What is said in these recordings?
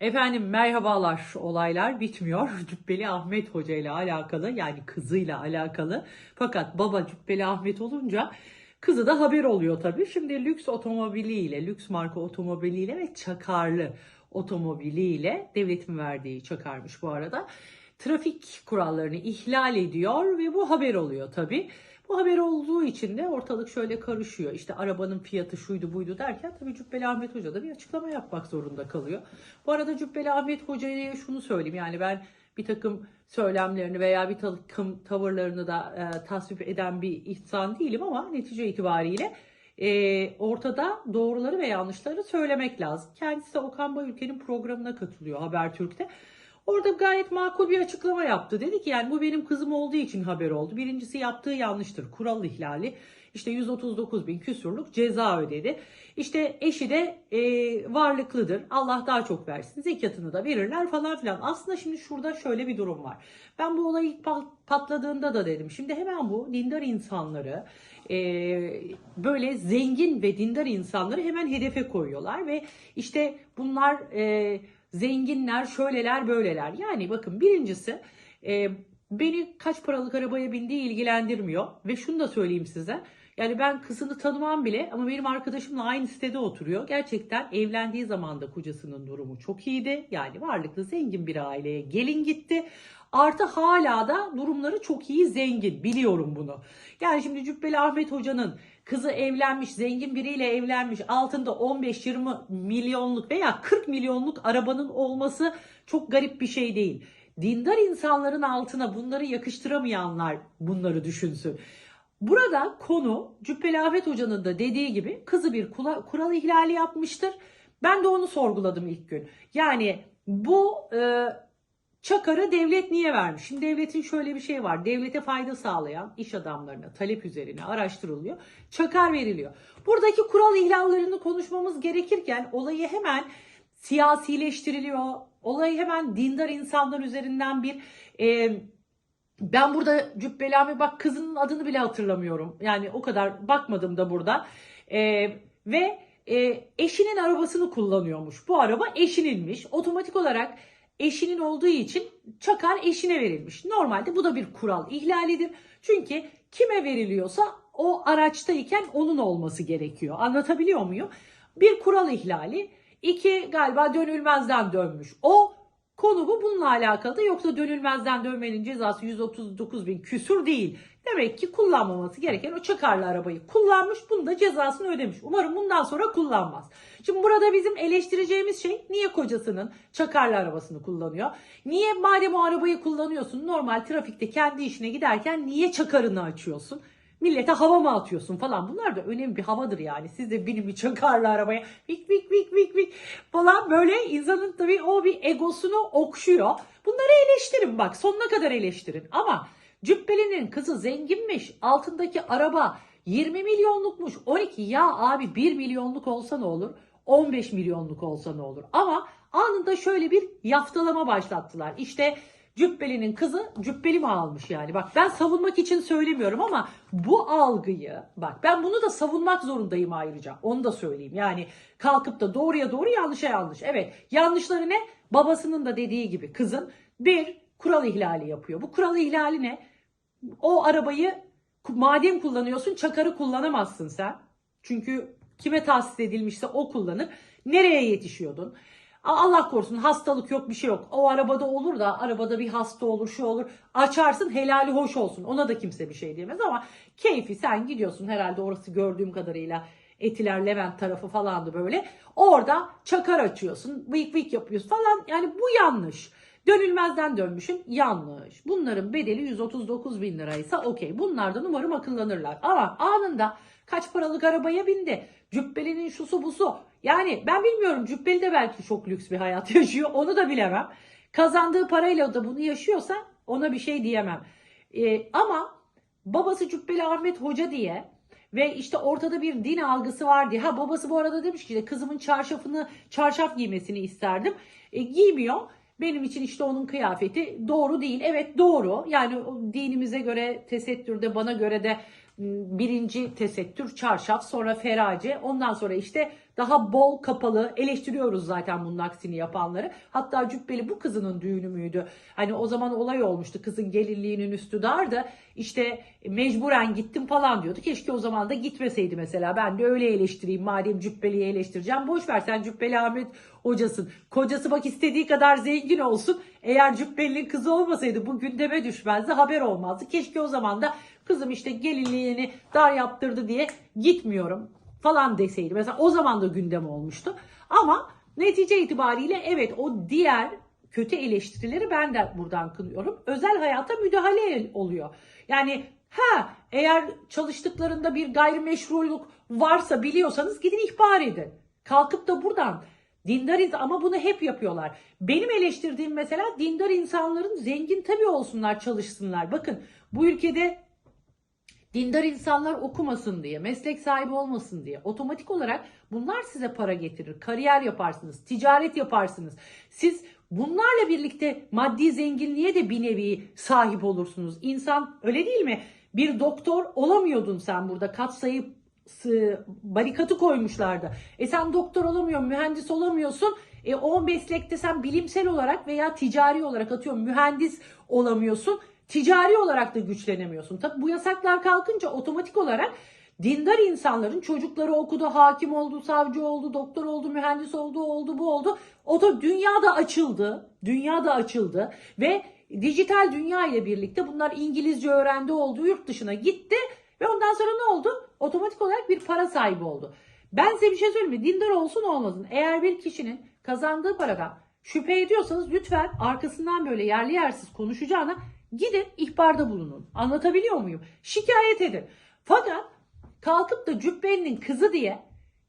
Efendim merhabalar olaylar bitmiyor. Cübbeli Ahmet Hoca ile alakalı yani kızıyla alakalı. Fakat baba Cübbeli Ahmet olunca kızı da haber oluyor tabii. Şimdi lüks otomobiliyle, lüks marka otomobiliyle ve çakarlı otomobiliyle devletin verdiği çakarmış bu arada. Trafik kurallarını ihlal ediyor ve bu haber oluyor tabii. Bu haber olduğu için de ortalık şöyle karışıyor. İşte arabanın fiyatı şuydu buydu derken tabii Cübbeli Ahmet Hoca da bir açıklama yapmak zorunda kalıyor. Bu arada Cübbeli Ahmet Hoca'ya şunu söyleyeyim. Yani ben bir takım söylemlerini veya bir takım tavırlarını da e, tasvip eden bir insan değilim ama netice itibariyle e, ortada doğruları ve yanlışları söylemek lazım. Kendisi Okan Bayülken'in programına katılıyor Habertürk'te. Orada gayet makul bir açıklama yaptı. Dedi ki yani bu benim kızım olduğu için haber oldu. Birincisi yaptığı yanlıştır. Kural ihlali. İşte 139 bin küsurluk ceza ödedi. İşte eşi de e, varlıklıdır. Allah daha çok versin. Zekatını da verirler falan filan. Aslında şimdi şurada şöyle bir durum var. Ben bu olay ilk pat- patladığında da dedim. Şimdi hemen bu dindar insanları e, böyle zengin ve dindar insanları hemen hedefe koyuyorlar ve işte bunlar e, zenginler şöyleler böyleler. Yani bakın birincisi e, beni kaç paralık arabaya bindiği ilgilendirmiyor ve şunu da söyleyeyim size. Yani ben kızını tanımam bile ama benim arkadaşımla aynı sitede oturuyor. Gerçekten evlendiği zaman da kocasının durumu çok iyiydi. Yani varlıklı zengin bir aileye gelin gitti. Artı hala da durumları çok iyi zengin. Biliyorum bunu. Yani şimdi Cübbeli Ahmet Hoca'nın kızı evlenmiş, zengin biriyle evlenmiş, altında 15-20 milyonluk veya 40 milyonluk arabanın olması çok garip bir şey değil. Dindar insanların altına bunları yakıştıramayanlar bunları düşünsün. Burada konu Cübbeli Ahmet Hoca'nın da dediği gibi kızı bir kula- kural ihlali yapmıştır. Ben de onu sorguladım ilk gün. Yani bu e, Çakar'ı devlet niye vermiş? Şimdi devletin şöyle bir şey var. Devlete fayda sağlayan iş adamlarına talep üzerine araştırılıyor. Çakar veriliyor. Buradaki kural ihlallerini konuşmamız gerekirken olayı hemen siyasileştiriliyor. Olayı hemen dindar insanlar üzerinden bir e, ben burada Cübbeli Ahmet bak kızının adını bile hatırlamıyorum. Yani o kadar bakmadım da burada. E, ve e, eşinin arabasını kullanıyormuş. Bu araba eşininmiş. Otomatik olarak eşinin olduğu için çakar eşine verilmiş. Normalde bu da bir kural ihlalidir. Çünkü kime veriliyorsa o araçtayken onun olması gerekiyor. Anlatabiliyor muyum? Bir kural ihlali. iki galiba dönülmezden dönmüş. O konu bu bununla alakalı da yoksa dönülmezden dönmenin cezası 139 bin küsur değil. Demek ki kullanmaması gereken o çakarlı arabayı kullanmış. Bunun da cezasını ödemiş. Umarım bundan sonra kullanmaz. Şimdi burada bizim eleştireceğimiz şey niye kocasının çakarlı arabasını kullanıyor? Niye madem o arabayı kullanıyorsun normal trafikte kendi işine giderken niye çakarını açıyorsun? Millete hava mı atıyorsun falan. Bunlar da önemli bir havadır yani. Siz de binin bir çakarlı arabaya vik vik vik vik vik falan böyle insanın tabii o bir egosunu okşuyor. Bunları eleştirin bak sonuna kadar eleştirin. Ama Cübbeli'nin kızı zenginmiş. Altındaki araba 20 milyonlukmuş. 12 ya abi 1 milyonluk olsa ne olur? 15 milyonluk olsa ne olur? Ama anında şöyle bir yaftalama başlattılar. İşte Cübbeli'nin kızı cübbeli mi almış yani? Bak ben savunmak için söylemiyorum ama bu algıyı bak ben bunu da savunmak zorundayım ayrıca. Onu da söyleyeyim. Yani kalkıp da doğruya doğru yanlışa yanlış. Evet yanlışları ne? Babasının da dediği gibi kızın bir kural ihlali yapıyor. Bu kural ihlali ne? O arabayı madem kullanıyorsun çakarı kullanamazsın sen. Çünkü kime tahsis edilmişse o kullanır. Nereye yetişiyordun? Allah korusun hastalık yok bir şey yok. O arabada olur da arabada bir hasta olur şu olur. Açarsın helali hoş olsun. Ona da kimse bir şey diyemez ama keyfi sen gidiyorsun herhalde orası gördüğüm kadarıyla Etiler Levent tarafı falandı böyle. Orada çakar açıyorsun, vık vık yapıyorsun falan. Yani bu yanlış. Dönülmezden dönmüşüm yanlış. Bunların bedeli 139 bin liraysa okey. Bunlardan umarım akıllanırlar. Ama anında kaç paralık arabaya bindi. Cübbeli'nin şusu busu. Yani ben bilmiyorum Cübbeli de belki çok lüks bir hayat yaşıyor. Onu da bilemem. Kazandığı parayla da bunu yaşıyorsa ona bir şey diyemem. Ee, ama babası Cübbeli Ahmet Hoca diye ve işte ortada bir din algısı var diye. Ha babası bu arada demiş ki kızımın çarşafını çarşaf giymesini isterdim. E, giymiyor. Benim için işte onun kıyafeti doğru değil. Evet doğru. Yani dinimize göre tesettürde bana göre de m, birinci tesettür çarşaf sonra ferace ondan sonra işte daha bol kapalı eleştiriyoruz zaten bunun aksini yapanları. Hatta Cübbeli bu kızının düğünü müydü? Hani o zaman olay olmuştu kızın gelinliğinin üstü dardı. İşte mecburen gittim falan diyordu. Keşke o zaman da gitmeseydi mesela. Ben de öyle eleştireyim madem Cübbeli'yi eleştireceğim. Boş ver sen Cübbeli Ahmet hocasın. Kocası bak istediği kadar zengin olsun. Eğer Cübbeli'nin kızı olmasaydı bu gündeme düşmezdi haber olmazdı. Keşke o zaman da kızım işte gelinliğini dar yaptırdı diye gitmiyorum falan deseydi. Mesela o zaman da gündem olmuştu. Ama netice itibariyle evet o diğer kötü eleştirileri ben de buradan kınıyorum. Özel hayata müdahale oluyor. Yani ha eğer çalıştıklarında bir gayrimeşruluk varsa biliyorsanız gidin ihbar edin. Kalkıp da buradan dindar ins- ama bunu hep yapıyorlar. Benim eleştirdiğim mesela dindar insanların zengin tabii olsunlar çalışsınlar. Bakın bu ülkede dindar insanlar okumasın diye, meslek sahibi olmasın diye otomatik olarak bunlar size para getirir. Kariyer yaparsınız, ticaret yaparsınız. Siz bunlarla birlikte maddi zenginliğe de bir nevi sahip olursunuz. İnsan öyle değil mi? Bir doktor olamıyordun sen burada katsayı barikatı koymuşlardı. E sen doktor olamıyorsun, mühendis olamıyorsun. E o meslekte sen bilimsel olarak veya ticari olarak atıyorum mühendis olamıyorsun. Ticari olarak da güçlenemiyorsun. Tabi bu yasaklar kalkınca otomatik olarak dindar insanların çocukları okudu, hakim oldu, savcı oldu, doktor oldu, mühendis oldu, oldu, bu oldu. O da dünya da açıldı. Dünya da açıldı ve dijital dünya ile birlikte bunlar İngilizce öğrendi oldu, yurt dışına gitti ve ondan sonra ne oldu? Otomatik olarak bir para sahibi oldu. Ben size bir şey söyleyeyim mi? Dindar olsun olmasın. Eğer bir kişinin kazandığı paradan şüphe ediyorsanız lütfen arkasından böyle yerli yersiz konuşacağına gidin ihbarda bulunun. Anlatabiliyor muyum? Şikayet edin. Fakat kalkıp da cübbelinin kızı diye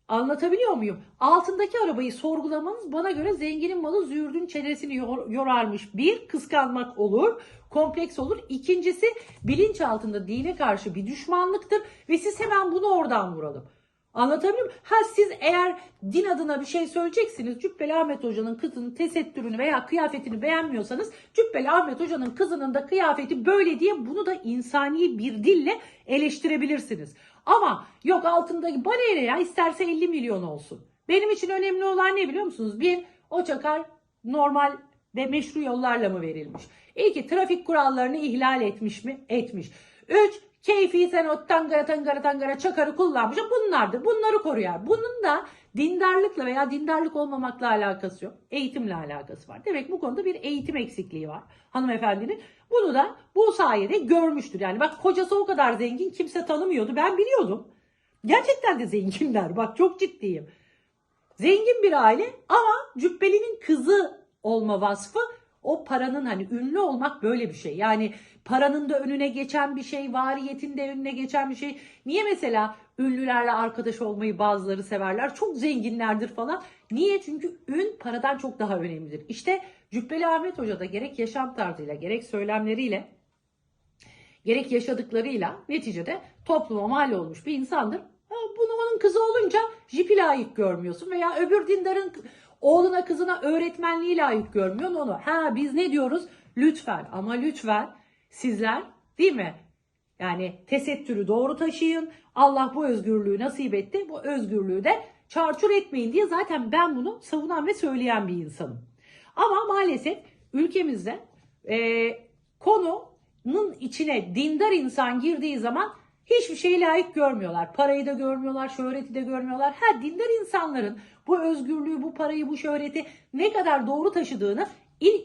anlatabiliyor muyum? Altındaki arabayı sorgulamanız bana göre zenginin malı züğürdün çenesini yor- yorarmış. Bir, kıskanmak olur, kompleks olur. İkincisi bilinç altında dine karşı bir düşmanlıktır ve siz hemen bunu oradan vuralım. Anlatabiliyor muyum? Ha siz eğer din adına bir şey söyleyeceksiniz. Cübbeli Ahmet Hoca'nın kızının tesettürünü veya kıyafetini beğenmiyorsanız Cübbeli Ahmet Hoca'nın kızının da kıyafeti böyle diye bunu da insani bir dille eleştirebilirsiniz. Ama yok altındaki bana ne ya isterse 50 milyon olsun. Benim için önemli olan ne biliyor musunuz? Bir, o çakar normal ve meşru yollarla mı verilmiş? İki, trafik kurallarını ihlal etmiş mi? Etmiş. Üç, keyfi sen o tangara tangara tangara çakarı kullanmış. Bunlardır. Bunları koruyor. Bunun da dindarlıkla veya dindarlık olmamakla alakası yok. Eğitimle alakası var. Demek bu konuda bir eğitim eksikliği var hanımefendinin. Bunu da bu sayede görmüştür. Yani bak kocası o kadar zengin kimse tanımıyordu. Ben biliyordum. Gerçekten de zenginler. Bak çok ciddiyim. Zengin bir aile ama Cübbeli'nin kızı olma vasfı o paranın hani ünlü olmak böyle bir şey. Yani paranın da önüne geçen bir şey, variyetin de önüne geçen bir şey. Niye mesela ünlülerle arkadaş olmayı bazıları severler? Çok zenginlerdir falan. Niye? Çünkü ün paradan çok daha önemlidir. İşte Cübbeli Ahmet Hoca da gerek yaşam tarzıyla gerek söylemleriyle gerek yaşadıklarıyla neticede topluma mal olmuş bir insandır. Bunu onun kızı olunca jipi layık görmüyorsun veya öbür dindarın oğluna kızına öğretmenliği layık görmüyorsun onu. Ha biz ne diyoruz? Lütfen ama lütfen sizler değil mi? Yani tesettürü doğru taşıyın. Allah bu özgürlüğü nasip etti. Bu özgürlüğü de çarçur etmeyin diye zaten ben bunu savunan ve söyleyen bir insanım. Ama maalesef ülkemizde e, konunun içine dindar insan girdiği zaman hiçbir şeyi layık görmüyorlar. Parayı da görmüyorlar, şöhreti de görmüyorlar. Ha dindar insanların bu özgürlüğü, bu parayı, bu şöhreti ne kadar doğru taşıdığını ilk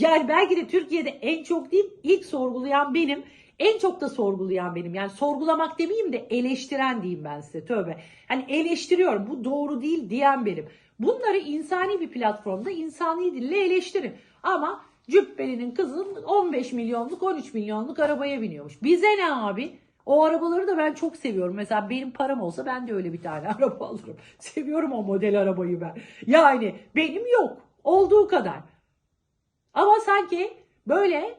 yani belki de Türkiye'de en çok değil ilk sorgulayan benim. En çok da sorgulayan benim. Yani sorgulamak demeyeyim de eleştiren diyeyim ben size tövbe. Hani eleştiriyorum bu doğru değil diyen benim. Bunları insani bir platformda insani dille eleştirin. Ama Cübbeli'nin kızı 15 milyonluk 13 milyonluk arabaya biniyormuş. Bize ne abi? O arabaları da ben çok seviyorum. Mesela benim param olsa ben de öyle bir tane araba alırım. Seviyorum o model arabayı ben. Yani benim yok. Olduğu kadar. Ama sanki böyle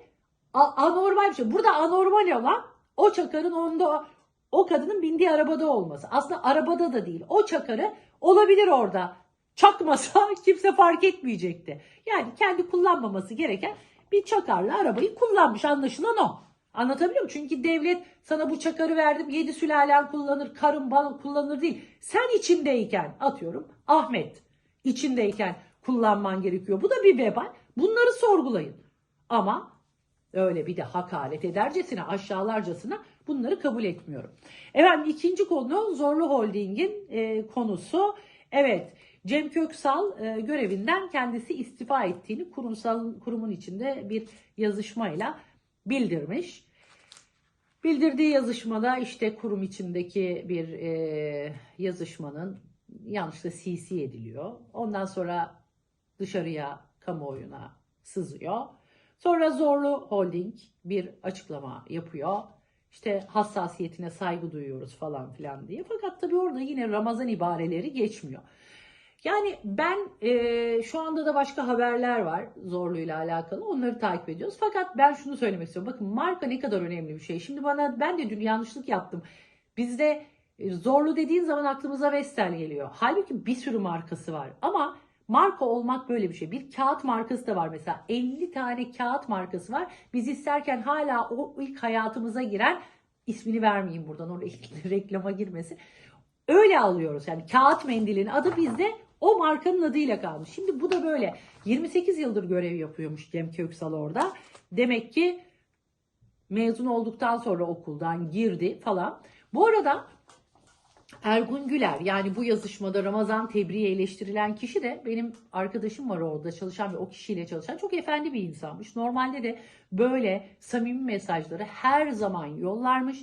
anormal bir şey. Burada anormal olan o çakarın onda o kadının bindiği arabada olması. Aslında arabada da değil. O çakarı olabilir orada. Çakmasa kimse fark etmeyecekti. Yani kendi kullanmaması gereken bir çakarla arabayı kullanmış anlaşılan o. Anlatabiliyor muyum? Çünkü devlet sana bu çakarı verdim, yedi sülalen kullanır, karın bal kullanır değil. Sen içindeyken atıyorum Ahmet içindeyken kullanman gerekiyor. Bu da bir vebal. Bunları sorgulayın. Ama öyle bir de hakaret edercesine, aşağılarcasına bunları kabul etmiyorum. Efendim ikinci konu Zorlu Holding'in e, konusu. Evet Cem Köksal e, görevinden kendisi istifa ettiğini kurumsal kurumun içinde bir yazışmayla bildirmiş. Bildirdiği yazışmada işte kurum içindeki bir e, yazışmanın yanlışlıkla CC ediliyor. Ondan sonra dışarıya, kamuoyuna sızıyor. Sonra Zorlu Holding bir açıklama yapıyor. İşte hassasiyetine saygı duyuyoruz falan filan diye. Fakat tabii orada yine Ramazan ibareleri geçmiyor. Yani ben e, şu anda da başka haberler var Zorlu'yla alakalı. Onları takip ediyoruz. Fakat ben şunu söylemek istiyorum. Bakın marka ne kadar önemli bir şey. Şimdi bana ben de dün yanlışlık yaptım. Bizde e, Zorlu dediğin zaman aklımıza Vestel geliyor. Halbuki bir sürü markası var. Ama marka olmak böyle bir şey. Bir kağıt markası da var mesela. 50 tane kağıt markası var. Biz isterken hala o ilk hayatımıza giren ismini vermeyeyim buradan oraya reklama girmesin. Öyle alıyoruz. Yani kağıt mendilin adı bizde o markanın adıyla kalmış. Şimdi bu da böyle 28 yıldır görev yapıyormuş Cem Köksal orada. Demek ki mezun olduktan sonra okuldan girdi falan. Bu arada Ergun Güler yani bu yazışmada Ramazan Tebriği eleştirilen kişi de benim arkadaşım var orada çalışan ve o kişiyle çalışan çok efendi bir insanmış. Normalde de böyle samimi mesajları her zaman yollarmış.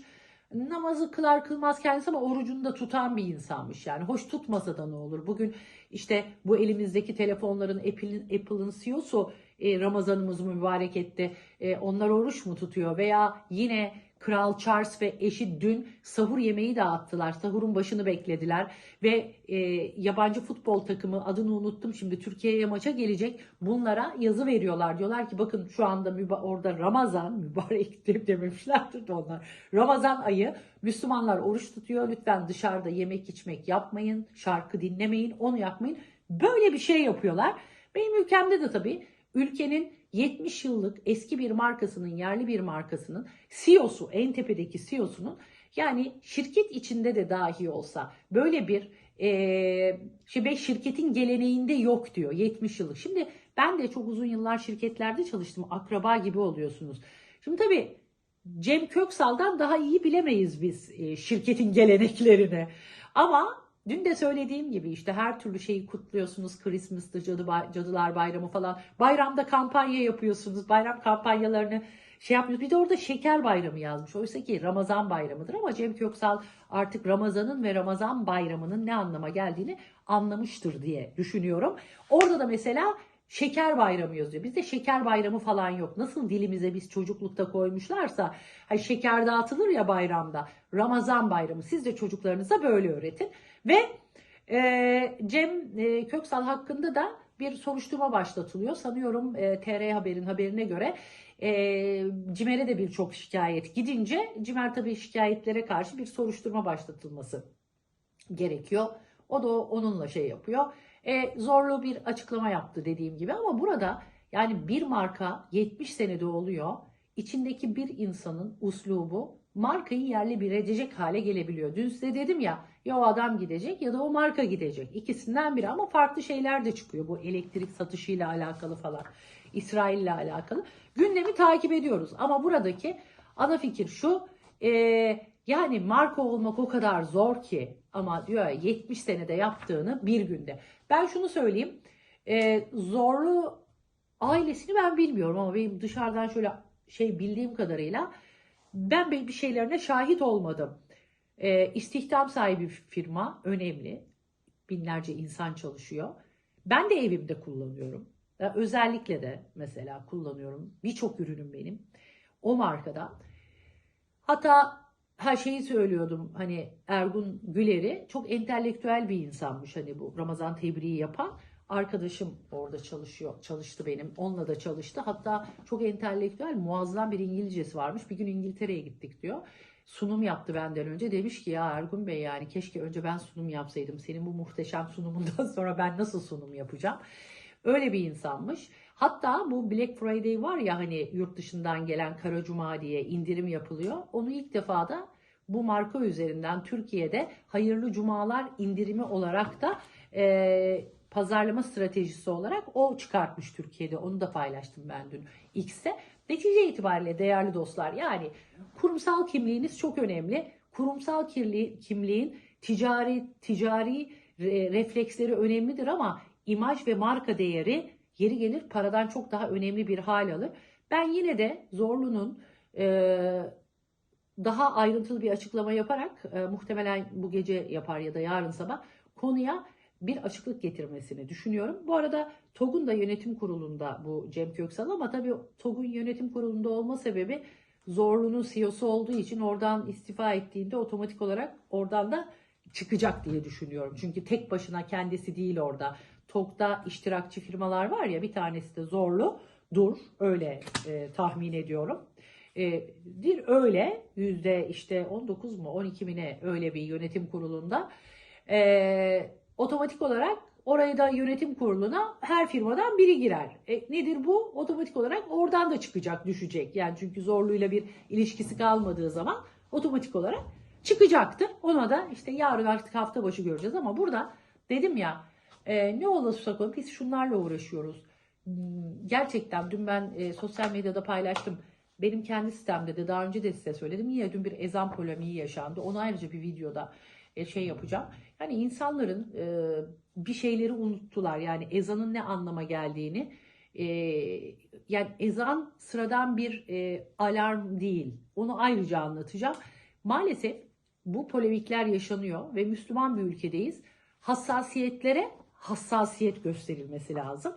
Namazı kılar kılmaz kendisi ama orucunu da tutan bir insanmış yani. Hoş tutmasa da ne olur? Bugün işte bu elimizdeki telefonların Apple'in Apple'ın CEO'su e, Ramazanımız mübarek etti. E, onlar oruç mu tutuyor? Veya yine Kral Charles ve eşi dün sahur yemeği dağıttılar. Sahurun başını beklediler ve e, yabancı futbol takımı adını unuttum şimdi Türkiye'ye maça gelecek. Bunlara yazı veriyorlar. Diyorlar ki bakın şu anda müba- orada Ramazan mübarek de- dememişlerdir de onlar. Ramazan ayı Müslümanlar oruç tutuyor. Lütfen dışarıda yemek içmek yapmayın. Şarkı dinlemeyin. Onu yapmayın. Böyle bir şey yapıyorlar. Benim ülkemde de tabii ülkenin 70 yıllık eski bir markasının, yerli bir markasının CEO'su, en tepedeki CEO'sunun yani şirket içinde de dahi olsa böyle bir e, şirketin geleneğinde yok diyor 70 yıllık. Şimdi ben de çok uzun yıllar şirketlerde çalıştım. Akraba gibi oluyorsunuz. Şimdi tabii Cem Köksal'dan daha iyi bilemeyiz biz şirketin geleneklerini. Ama Dün de söylediğim gibi işte her türlü şeyi kutluyorsunuz. Christmas'tı, Cadı Cadılar Bayramı falan. Bayramda kampanya yapıyorsunuz. Bayram kampanyalarını şey yapıyorsunuz. Bir de orada şeker bayramı yazmış. Oysa ki Ramazan bayramıdır ama Cem Köksal artık Ramazan'ın ve Ramazan bayramının ne anlama geldiğini anlamıştır diye düşünüyorum. Orada da mesela Şeker bayramı yazıyor. Bizde şeker bayramı falan yok. Nasıl dilimize biz çocuklukta koymuşlarsa hani şeker dağıtılır ya bayramda. Ramazan bayramı. Siz de çocuklarınıza böyle öğretin. Ve e, Cem e, Köksal hakkında da bir soruşturma başlatılıyor. Sanıyorum e, TR Haber'in haberine göre e, Cimer'e de birçok şikayet gidince Cimer tabii şikayetlere karşı bir soruşturma başlatılması gerekiyor. O da onunla şey yapıyor. E, zorlu bir açıklama yaptı dediğim gibi ama burada yani bir marka 70 senede oluyor. İçindeki bir insanın uslubu markayı yerli bir edecek hale gelebiliyor. Dün size dedim ya ya o adam gidecek ya da o marka gidecek. İkisinden biri ama farklı şeyler de çıkıyor bu elektrik satışıyla alakalı falan. İsrail ile alakalı. Gündemi takip ediyoruz ama buradaki ana fikir şu. E, yani marka olmak o kadar zor ki ama diyor ya 70 senede yaptığını bir günde. Ben şunu söyleyeyim. E, zorlu ailesini ben bilmiyorum ama benim dışarıdan şöyle şey bildiğim kadarıyla ben bir şeylerine şahit olmadım. E, istihdam sahibi bir firma önemli. Binlerce insan çalışıyor. Ben de evimde kullanıyorum. Ya özellikle de mesela kullanıyorum. Birçok ürünüm benim. O markada. Hatta her şeyi söylüyordum hani Ergun Güler'i çok entelektüel bir insanmış hani bu Ramazan tebriği yapan. Arkadaşım orada çalışıyor çalıştı benim onunla da çalıştı. Hatta çok entelektüel muazzam bir İngilizcesi varmış. Bir gün İngiltere'ye gittik diyor. Sunum yaptı benden önce. Demiş ki ya Ergun Bey yani keşke önce ben sunum yapsaydım. Senin bu muhteşem sunumundan sonra ben nasıl sunum yapacağım Öyle bir insanmış. Hatta bu Black Friday var ya hani yurt dışından gelen Kara Cuma diye indirim yapılıyor. Onu ilk defa da bu marka üzerinden Türkiye'de hayırlı cumalar indirimi olarak da e, pazarlama stratejisi olarak o çıkartmış Türkiye'de. Onu da paylaştım ben dün X'te. Netice itibariyle değerli dostlar yani kurumsal kimliğiniz çok önemli. Kurumsal kirli, kimliğin ticari ticari re- refleksleri önemlidir ama imaj ve marka değeri yeri gelir paradan çok daha önemli bir hal alır. Ben yine de Zorlu'nun e, daha ayrıntılı bir açıklama yaparak e, muhtemelen bu gece yapar ya da yarın sabah konuya bir açıklık getirmesini düşünüyorum. Bu arada TOG'un da yönetim kurulunda bu Cem Köksal ama tabii TOG'un yönetim kurulunda olma sebebi Zorlu'nun CEO'su olduğu için oradan istifa ettiğinde otomatik olarak oradan da çıkacak diye düşünüyorum. Çünkü tek başına kendisi değil orada. TOG'da iştirakçı firmalar var ya bir tanesi de Zorlu. Dur öyle e, tahmin ediyorum. E, bir öyle yüzde işte 19 mu 12 mi ne öyle bir yönetim kurulunda e, otomatik olarak oraya da yönetim kuruluna her firmadan biri girer. E, nedir bu? Otomatik olarak oradan da çıkacak, düşecek. Yani çünkü zorluyla bir ilişkisi kalmadığı zaman otomatik olarak çıkacaktı. Ona da işte yarın artık hafta başı göreceğiz ama burada dedim ya e, ne olursa olsun biz şunlarla uğraşıyoruz. Gerçekten dün ben e, sosyal medyada paylaştım. Benim kendi sistemde de daha önce de size söyledim. Yine dün bir ezan polemiği yaşandı. Onu ayrıca bir videoda e, şey yapacağım. Yani insanların e, bir şeyleri unuttular. Yani ezanın ne anlama geldiğini. E, yani ezan sıradan bir e, alarm değil. Onu ayrıca anlatacağım. Maalesef bu polemikler yaşanıyor ve Müslüman bir ülkedeyiz. Hassasiyetlere hassasiyet gösterilmesi lazım.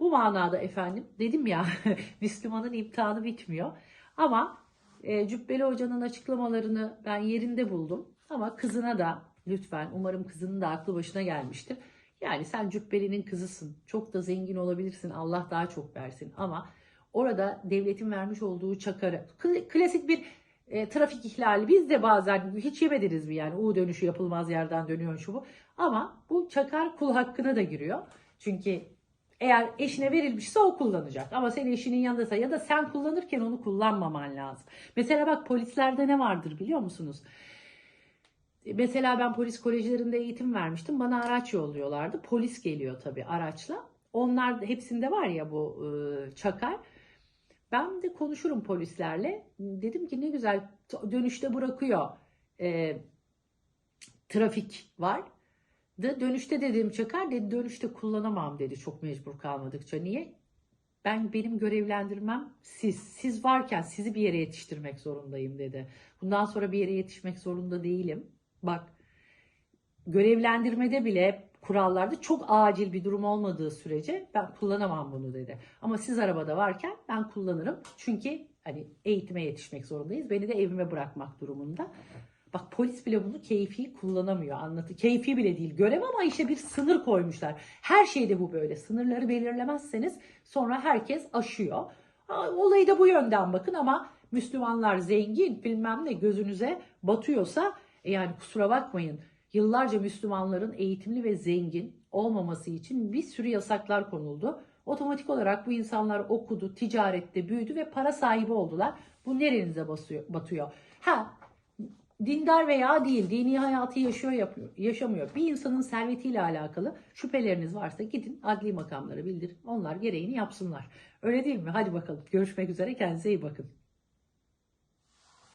Bu manada efendim dedim ya Müslümanın imtihanı bitmiyor. Ama e, Cübbeli Hoca'nın açıklamalarını ben yerinde buldum. Ama kızına da lütfen umarım kızının da aklı başına gelmiştir. Yani sen Cübbeli'nin kızısın. Çok da zengin olabilirsin. Allah daha çok versin. Ama orada devletin vermiş olduğu çakarı kl- klasik bir e, trafik ihlali. Biz de bazen hiç yemediniz mi yani U dönüşü yapılmaz yerden dönüyor şu bu. Ama bu çakar kul hakkına da giriyor. Çünkü eğer eşine verilmişse o kullanacak. Ama sen eşinin yanındaysa ya da sen kullanırken onu kullanmaman lazım. Mesela bak polislerde ne vardır biliyor musunuz? Mesela ben polis kolejlerinde eğitim vermiştim. Bana araç yolluyorlardı. Polis geliyor tabii araçla. Onlar hepsinde var ya bu e, çakar. Ben de konuşurum polislerle. Dedim ki ne güzel dönüşte bırakıyor. E, trafik var. De dönüşte dedim çakar dedi dönüşte kullanamam dedi çok mecbur kalmadıkça. Niye? Ben benim görevlendirmem siz. Siz varken sizi bir yere yetiştirmek zorundayım dedi. Bundan sonra bir yere yetişmek zorunda değilim. Bak görevlendirmede bile kurallarda çok acil bir durum olmadığı sürece ben kullanamam bunu dedi. Ama siz arabada varken ben kullanırım. Çünkü hani eğitime yetişmek zorundayız. Beni de evime bırakmak durumunda. Bak polis bile bunu keyfi kullanamıyor. Anlatı keyfi bile değil görev ama işte bir sınır koymuşlar. Her şeyde bu böyle. Sınırları belirlemezseniz sonra herkes aşıyor. Olayı da bu yönden bakın ama Müslümanlar zengin bilmem ne gözünüze batıyorsa e yani kusura bakmayın. Yıllarca Müslümanların eğitimli ve zengin olmaması için bir sürü yasaklar konuldu. Otomatik olarak bu insanlar okudu, ticarette büyüdü ve para sahibi oldular. Bu nerenize basıyor, batıyor? Ha dindar veya değil, dini hayatı yaşıyor yapıyor, yaşamıyor. Bir insanın servetiyle alakalı şüpheleriniz varsa gidin adli makamlara bildirin. Onlar gereğini yapsınlar. Öyle değil mi? Hadi bakalım. Görüşmek üzere. Kendinize iyi bakın.